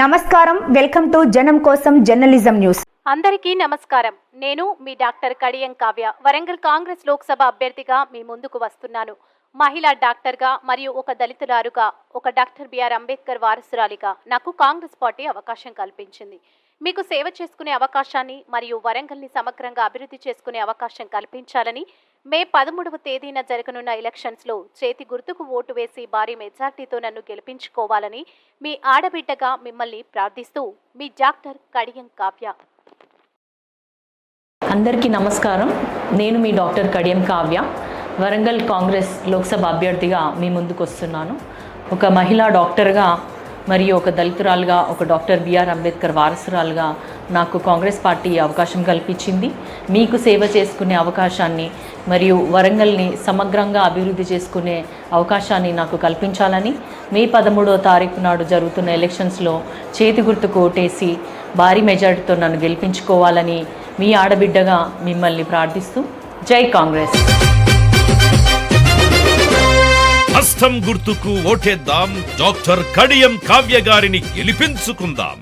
నమస్కారం. Welcome to జనం కోసం జర్నలిజం న్యూస్. అందరికీ నమస్కారం. నేను మీ డాక్టర్ కడియం కావ్య. వరంగల్ కాంగ్రెస్ లోక్సభ అభ్యర్థిగా మీ ముందుకు వస్తున్నాను. మహిళా డాక్టర్గా మరియు ఒక దళితురారుగా ఒక డాక్టర్ బిఆర్ అంబేద్కర్ వారసురాలిగా నాకు కాంగ్రెస్ పార్టీ అవకాశం కల్పించింది. మీకు సేవ చేసుకునే అవకాశాన్ని మరియు వరంగల్ని సమగ్రంగా అభివృద్ధి చేసుకునే అవకాశం కల్పించాలని మే పదమూడవ తేదీన జరగనున్న ఎలక్షన్స్లో చేతి గుర్తుకు ఓటు వేసి భారీ మెజార్టీతో నన్ను గెలిపించుకోవాలని మీ ఆడబిడ్డగా మిమ్మల్ని ప్రార్థిస్తూ మీ డాక్టర్ కడియం కావ్య. అందరికీ నమస్కారం. నేను మీ డాక్టర్ కడియం కావ్య. వరంగల్ కాంగ్రెస్ లోక్సభ అభ్యర్థిగా మీ ముందుకు వస్తున్నాను. ఒక మహిళా డాక్టర్గా మరియు ఒక దళితురాలుగా ఒక డాక్టర్ బిఆర్ అంబేద్కర్ వారసురాలుగా నాకు కాంగ్రెస్ పార్టీ అవకాశం కల్పించింది. మీకు సేవ చేసుకునే అవకాశాన్ని మరియు వరంగల్ని సమగ్రంగా అభివృద్ధి చేసుకునే అవకాశాన్ని నాకు కల్పించాలని మే పదమూడవ తారీఖు నాడు జరుగుతున్న ఎలక్షన్స్లో చేతి గుర్తుకు ఓటేసి భారీ మెజారిటీతో నన్ను గెలిపించుకోవాలని మీ ఆడబిడ్డగా మిమ్మల్ని ప్రార్థిస్తూ జై కాంగ్రెస్. హస్తం గుర్తుకు ఓటేద్దాం. డాక్టర్ కడియం కావ్య గారిని గెలిపించుకుందాం.